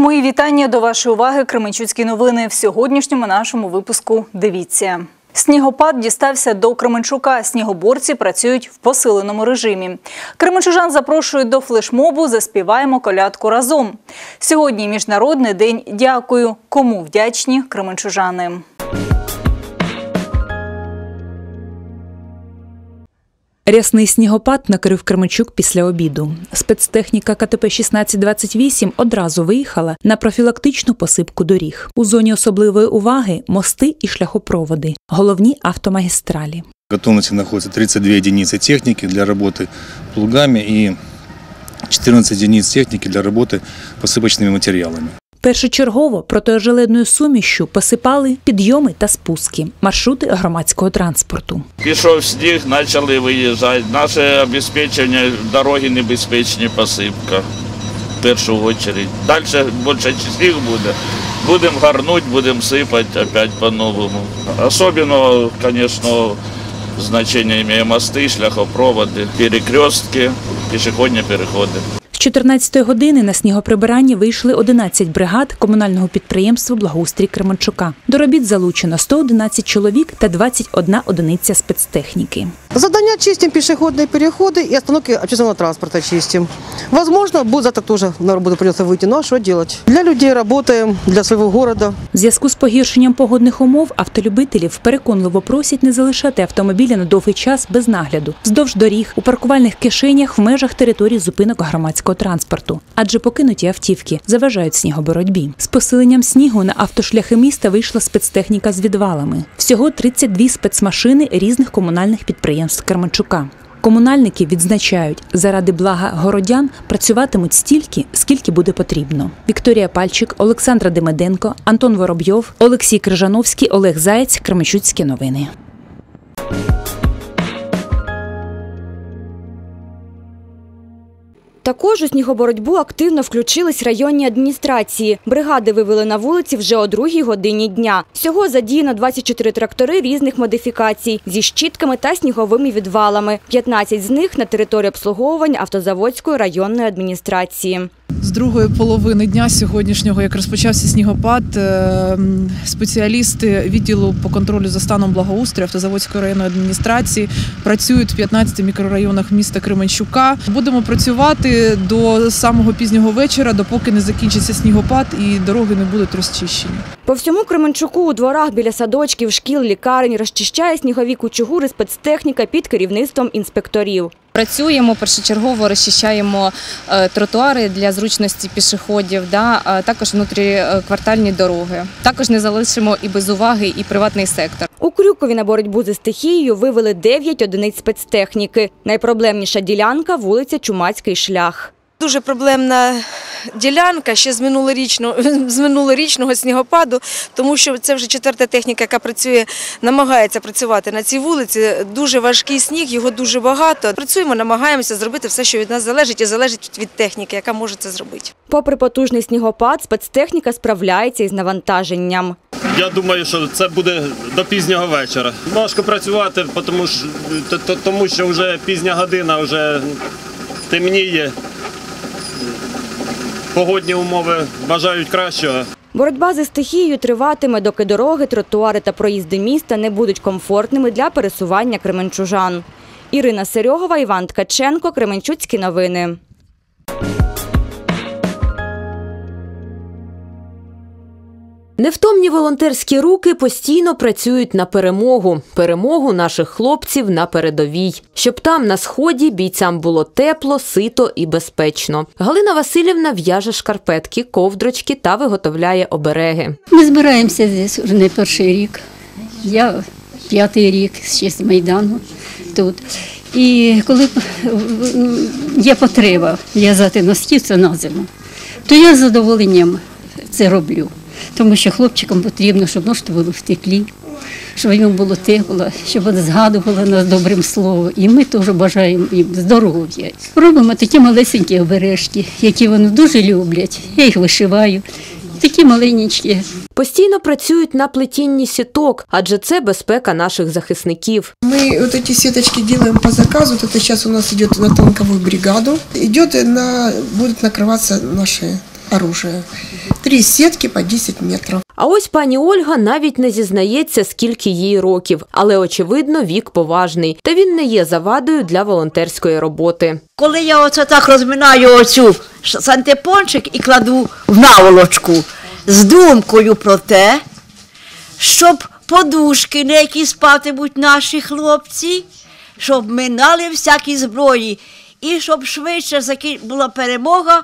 Мої вітання до вашої уваги. Кременчуцькі новини в сьогоднішньому нашому випуску. Дивіться. Снігопад дістався до Кременчука. Снігоборці працюють в посиленому режимі. Кременчужан запрошують до флешмобу. Заспіваємо колядку разом. Сьогодні міжнародний день. Дякую. Кому вдячні кременчужани. Рясний снігопад накрив Кременчук після обіду. Спецтехніка КТП 1628 одразу виїхала на профілактичну посипку доріг. У зоні особливої уваги мости і шляхопроводи, головні автомагістралі. В готовности находится 32 единицы техники для работы плугами и 14 единиц техники для работы посыпочными материалами. Першочергово протиожеледною сумішшю посипали підйоми та спуски, маршрути громадського транспорту. Пішов сніг, почали виїжджати. Наше обезпечення дороги небезпечні, посипка в першу чергу. Далі більше сніг буде. Будемо гарнути, будемо сипати опять по-новому. Особливо, звісно, значення має мости, шляхопроводи, перекрестки, пішохідні переходи. З 14 години на снігоприбирання вийшли 11 бригад комунального підприємства Благоустрій Кременчука. До робіт залучено 111 чоловік та 21 одиниця спецтехніки. Задания чистим, пешеходные переходы и остановки общественного транспорта чистим. Возможно, будет завтра тоже на работу придется выйти, но а что делать? Для людей работаем, для своего города. В зв'язку з погіршенням погодних умов автолюбителів переконливо просять не залишати автомобілі на довгий час без нагляду, вздовж доріг, у паркувальних кишенях в межах території зупинок громадського транспорту, адже покинуті автівки заважають снігоборотьбі. З посиленням снігу на автошляхи міста вийшла спецтехніка з відвалами. Всього 32 спецмашини різних комунальних підприємств Кременчука. Комунальники відзначають, заради блага городян працюватимуть стільки, скільки буде потрібно. Вікторія Пальчик, Олександра Демиденко, Антон Воробйов, Олексій Крижановський, Олег Заєць, Кременчуцькі новини. Також у снігоборотьбу активно включились районні адміністрації. Бригади вивели на вулиці вже о другій годині дня. Всього задіяно 24 трактори різних модифікацій зі щітками та сніговими відвалами. 15 з них на території обслуговування автозаводської районної адміністрації. З другої половини дня сьогоднішнього, як розпочався снігопад, е, спеціалісти відділу по контролю за станом благоустрою автозаводської районної адміністрації працюють в 15 мікрорайонах міста Кременчука. Будемо працювати до самого пізнього вечора, допоки не закінчиться снігопад і дороги не будуть розчищені. По всьому Кременчуку у дворах біля садочків, шкіл, лікарень розчищає снігові кучугури спецтехніка під керівництвом інспекторів. Працюємо першочергово, розчищаємо е, тротуари для зручності пішоходів, а також внутріквартальні дороги. Також не залишимо і без уваги і приватний сектор. У Крюкові на боротьбу зі стихією вивели 9 одиниць спецтехніки. Найпроблемніша ділянка – вулиця Чумацький шлях. Дуже проблемна ділянка ще з минулорічного, з минулорічного снігопаду, тому що це вже четверта техніка, яка працює, намагається працювати на цій вулиці. Дуже важкий сніг, його дуже багато. Працюємо, намагаємося зробити все, що від нас залежить, і залежить від техніки, яка може це зробити. Попри потужний снігопад, спецтехніка справляється із навантаженням. Я думаю, що це буде до пізнього вечора. Важко працювати, тому що, тому що вже пізня година, вже темніє. Погодні умови бажають кращого. Боротьба зі стихією триватиме, доки дороги, тротуари та проїзди міста не будуть комфортними для пересування кременчужан. Ірина Серьогова, Іван Ткаченко, Кременчуцькі новини. Невтомні волонтерські руки постійно працюють на перемогу, перемогу наших хлопців на передовій, щоб там на сході бійцям було тепло, сито і безпечно. Галина Васильівна в'яже шкарпетки, ковдрочки та виготовляє обереги. Ми збираємося здесь вже не перший рік. Я п'ятий рік ще з Майдану тут. І коли є потреба в'язати носки, це на зиму, то я з задоволенням це роблю Тому що хлопчикам потрібно, щоб ножки були в теплі, щоб їм було тепло, щоб вони згадували нас добрим словом. І ми теж бажаємо їм здоров'я. Робимо такі малесенькі обережки, які вони дуже люблять. Я їх вишиваю. Такі маленькі. Постійно працюють на плетінні сіток, адже це безпека наших захисників. Мы вот эти сеточки делаем по заказу. Вот это сейчас у нас идет на танковую бригаду. Идет на, будут накрываться наши оружие. Три сетки по 10 метров. А ось пані Ольга навіть не зізнається, скільки їй років, але очевидно, вік поважний, та він не є завадою для волонтерської роботи. Коли я оце так розминаю оцю сантепончик і кладу в наволочку з думкою про те, щоб подушки, на які спатимуть наші хлопці, щоб минали всякі зброї, і щоб швидше була перемога,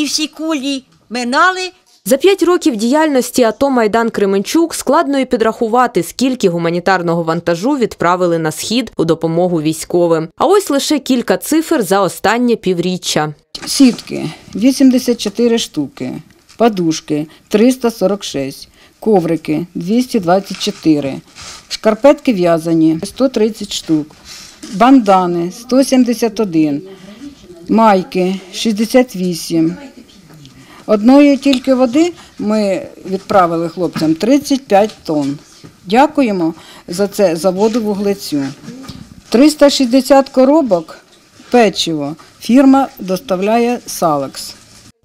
і всі кулі минали, За п'ять років діяльності АТО Майдан Кременчук складно і підрахувати, скільки гуманітарного вантажу відправили на схід у допомогу військовим. А ось лише кілька цифр за останнє півріччя. Сітки 84 штуки, подушки 346, коврики 224, шкарпетки в'язані 130 штук, бандани 171, майки 68. Одної тільки води ми відправили хлопцям 35 тонн. Дякуємо за це заводу вуглецю. 360 коробок печиво фірма доставляє Салекс.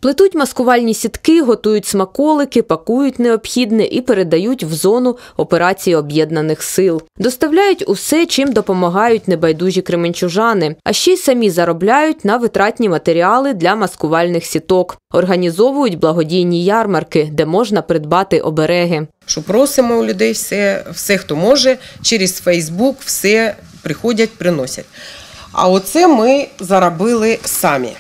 Плетуть маскувальні сітки, готують смаколики, пакують необхідне і передають в зону операції об'єднаних сил. Доставляють усе, чим допомагають небайдужі кременчужани, а ще й самі заробляють на витратні матеріали для маскувальних сіток. Організовують благодійні ярмарки, де можна придбати обереги. що просимо у людей все, все, хто може, через Фейсбук все приходять, приносять. А оце ми заробили самі.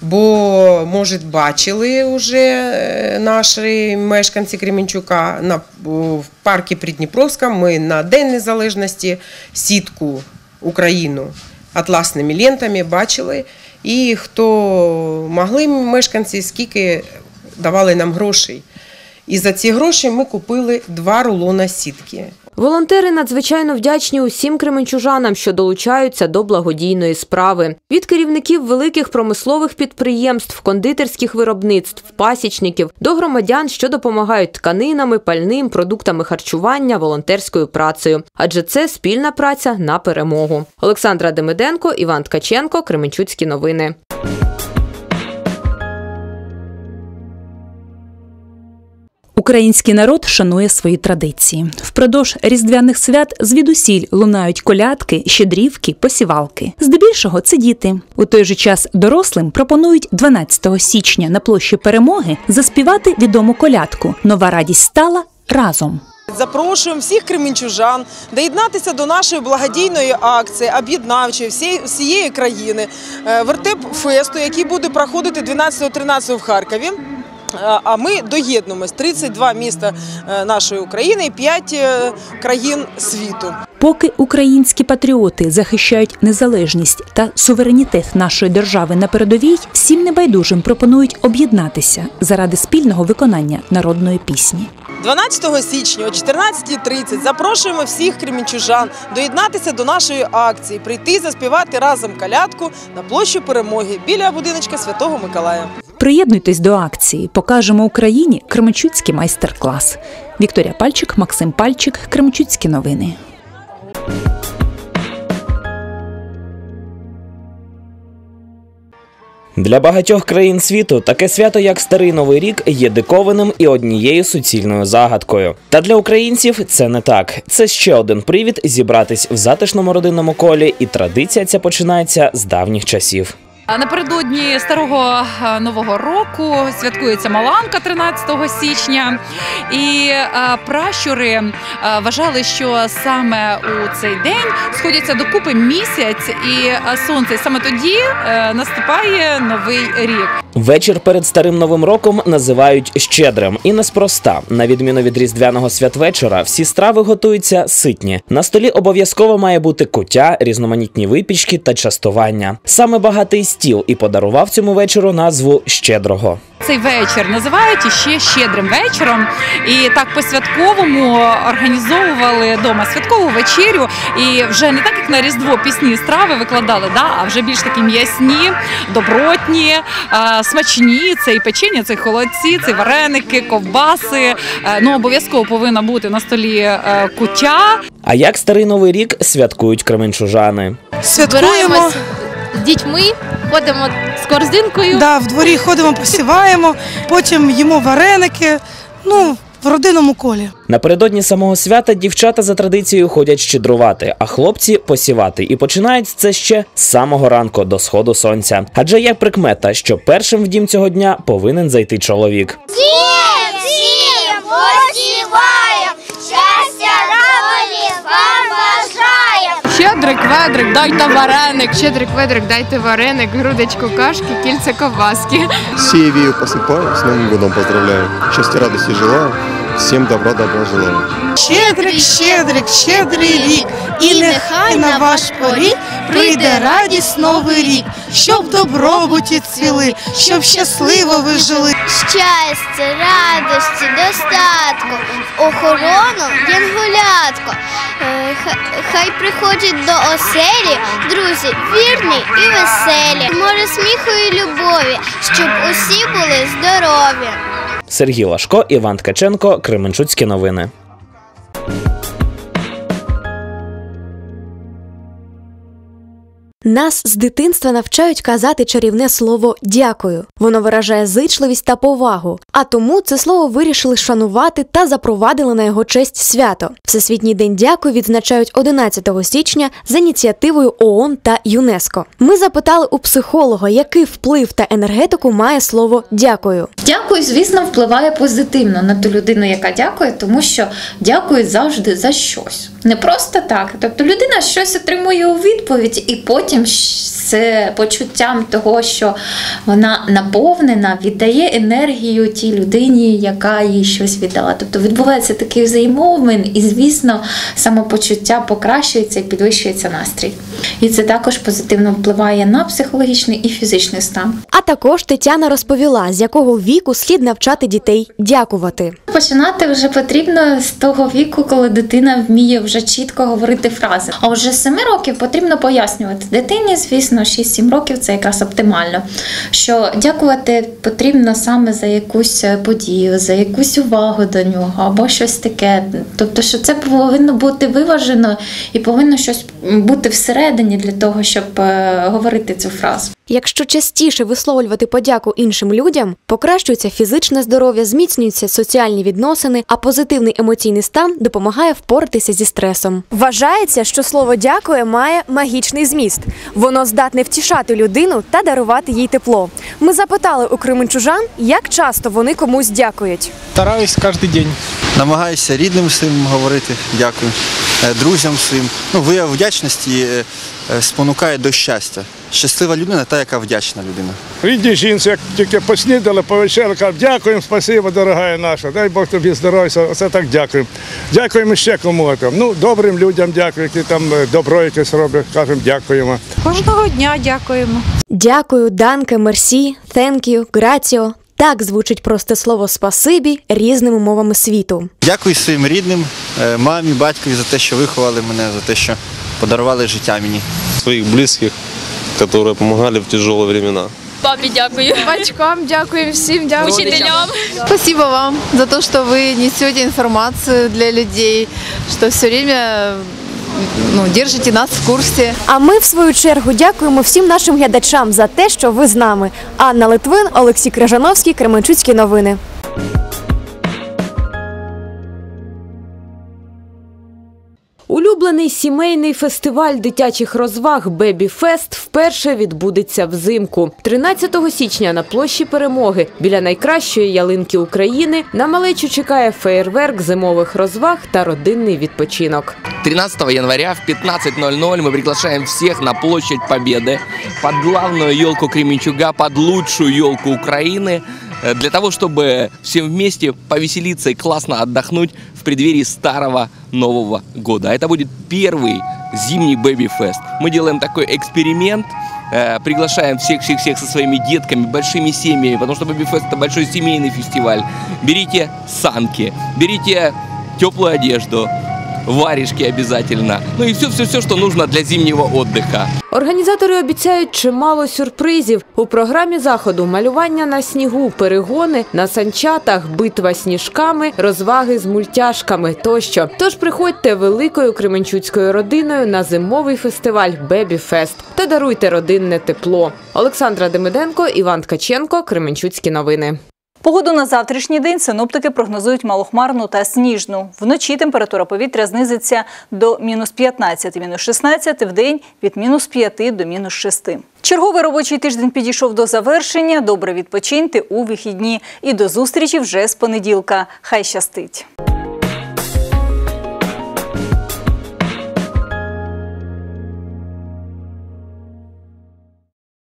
Бо, може, бачили вже е, наші мешканці Кременчука на в парку Придніпровська. Ми на День Незалежності сітку Україну атласними лентами бачили. І хто могли мешканці, скільки давали нам грошей. І за ці гроші ми купили два рулона сітки. Волонтери надзвичайно вдячні усім кременчужанам, що долучаються до благодійної справи. Від керівників великих промислових підприємств, кондитерських виробництв, пасічників до громадян, що допомагають тканинами, пальним, продуктами харчування, волонтерською працею. Адже це спільна праця на перемогу. Олександра Демиденко, Іван Ткаченко, Кременчуцькі новини. Український народ шанує свої традиції. Впродовж різдвяних свят звідусіль лунають колядки, щедрівки, посівалки. Здебільшого це діти. У той же час дорослим пропонують 12 січня на площі перемоги заспівати відому колядку. Нова радість стала разом. Запрошуємо всіх кременчужан доєднатися до нашої благодійної акції, об'єднавчої всієї, всієї країни е, вертеп фесту, який буде проходити 12-13 в Харкові. Е, А ми доєднуємось 32 міста е, нашої України і 5 країн світу. Поки українські патріоти захищають незалежність та суверенітет нашої держави на передовій, всім небайдужим пропонують об'єднатися заради спільного виконання народної пісні. 12 січня о 14.30 запрошуємо всіх кремінчужан доєднатися до нашої акції, прийти заспівати разом калядку на площу перемоги біля будиночка Святого Миколая. Приєднуйтесь до акції. Покажемо Україні Кременчуцький майстер-клас. Вікторія Пальчик, Максим Пальчик, Кременчуцькі новини. Для багатьох країн світу таке свято, як Старий Новий рік, є дикованим і однією суцільною загадкою. Та для українців це не так. Це ще один привід зібратись в затишному родинному колі, і традиція ця починається з давніх часів. Напередодні старого е, нового року святкується Маланка 13 січня, і е, пращури е, вважали, що саме у цей день сходяться докупи місяць і сонце. Саме тоді наступає новий рік. Вечір перед старим новим роком називають щедрим і неспроста. На відміну від різдвяного святвечора, всі страви готуються ситні. На столі обов'язково має бути куття, різноманітні випічки та частування. Саме багатий стіл і подарував цьому вечору назву щедрого. Цей вечір називають іще щедрим вечором. І так по-святковому організовували вдома святкову вечерю. І вже не так, як на Різдво пісні страви викладали, да, а вже більш такі м'ясні, добротні, смачні. Це і печення, це і холодці, це і вареники, ковбаси. Е, Ну, обов'язково повинна бути на столі кутя. куття. А як старий новий рік святкують кременчужани? Святкуємо з дітьми, ходимо з корзинкою. Да, в дворі ходимо, посіваємо, потім їмо вареники. Ну, в родинному колі. Напередодні самого свята дівчата за традицією ходять щедрувати, а хлопці посівати. І починають це ще з самого ранку до сходу сонця. Адже є прикмета, що першим в дім цього дня повинен зайти чоловік. Щастя, радості. Щедрик, ведрик, дайте вареник. Щедрик, ведрик, дайте вареник, грудочку кашки, кільце ковбаски. Сеевею посыпаю, с Новым годом поздравляю. Счастья, радости желаю. Всем добра, добра желаю. Щедрик, щедрик, щедрий рік, і нехай на ваш поріг прийде радість новий рік, щоб добробуті цвіли, щоб щасливо ви жили. Щастя, радості, достатку, охорону янгулятко. Е, Хай приходять до оселі друзі вірні і веселі. Море сміху і любові, щоб усі були здорові. Сергій Лашко, Іван Ткаченко, Кременчуцькі новини. Нас з дитинства навчають казати чарівне слово дякую. Воно виражає зичливість та повагу. А тому це слово вирішили шанувати та запровадили на його честь свято. Всесвітній день дякую відзначають 11 січня за ініціативою ООН та ЮНЕСКО. Ми запитали у психолога, який вплив та енергетику має слово дякую. Дякую, звісно, впливає позитивно на ту людину, яка дякує, тому що дякує завжди за щось. Не просто так. Тобто людина щось отримує у відповідь, і потім з почуттям того, що вона наповнена, віддає енергію тій людині, яка їй щось віддала. Тобто відбувається такий взаємообмін, і, звісно, самопочуття покращується і підвищується настрій. І це також позитивно впливає на психологічний і фізичний стан. А також Тетяна розповіла, з якого віку слід навчати дітей дякувати. Починати вже потрібно з того віку, коли дитина вміє вже чітко говорити фрази. А вже з 7 років потрібно пояснювати дитині, звісно, 6-7 років це якраз оптимально. Що дякувати потрібно саме за якусь подію, за якусь увагу до нього або щось таке. Тобто, що це повинно бути виважено і повинно щось бути всередині для того, щоб е, говорити цю фразу. Якщо частіше висловлювати подяку іншим людям, покращується фізичне здоров'я, зміцнюються соціальні відносини, а позитивний емоційний стан допомагає впоратися зі стресом. Вважається, що слово дякує має магічний зміст. Воно здатне втішати людину та дарувати їй тепло. Ми запитали у кременчужан, як часто вони комусь дякують. Стараюсь кожен день. Намагаюся рідним своїм говорити дякую, друзям своїм. Ну, вияв вдячності е, е, спонукає до щастя. Щаслива людина та, яка вдячна людина. Рідні жінці, як тільки поснідали, повечеряли, кажуть, дякуємо, спасибо, дорога наша. Дай Бог тобі здоров'я. Оце так дякуємо. Дякуємо ще кому там. Ну, добрим людям дякую, які там е, добро якесь роблять, кажемо, дякуємо. Кожного дня дякуємо. Дякую, данке, мерсі, тенкю, граціо. Так звучить просте слово спасибі різними мовами світу. Дякую своїм рідним, е, мамі, батькові за те, що виховали мене, за те, що подарували життя мені. своих близких, которые помогали в тяжелые времена. Папі дякую. Батькам дякую, всім дякую. Учителям. Спасибо вам за то, что вы несете информацию для людей, что все время ну, держите нас в курсі. А ми, в свою чергу, дякуємо всім нашим глядачам за те, що ви з нами. Анна Литвин, Олексій Крижановський, Кременчуцькі новини. Улюблений сімейний фестиваль дитячих розваг Бебі Фест вперше відбудеться взимку. 13 січня на площі Перемоги біля найкращої ялинки України на малечу чекає феєрверк зимових розваг та родинний відпочинок. 13 января в 15.00 мы приглашаем всех на площадь Победы под главную елку Кременчуга, под лучшую елку Украины, э, для того, чтобы всем вместе повеселиться и классно отдохнуть в преддверии старого Нового года. Это будет первый зимний Fest. Мы делаем такой эксперимент, э, приглашаем всех-всех-всех со своими детками, большими семьями, потому что Fest это большой семейный фестиваль. Берите санки, берите теплую одежду, варежки обязательно. Ну и все-все-все, что нужно для зимнего отдыха. Організатори обіцяють чимало сюрпризів. У програмі заходу малювання на снігу, перегони на санчатах, битва сніжками, розваги з мультяшками тощо. Тож приходьте великою кременчуцькою родиною на зимовий фестиваль Бебі Фест та даруйте родинне тепло. Олександра Демиденко, Іван Ткаченко, Кременчуцькі новини. Погоду на завтрашній день синоптики прогнозують малохмарну та сніжну. Вночі температура повітря знизиться до мінус 15, мінус 16, в день від мінус 5 до мінус 6. Черговий робочий тиждень підійшов до завершення. Добре відпочиньте у вихідні. І до зустрічі вже з понеділка. Хай щастить!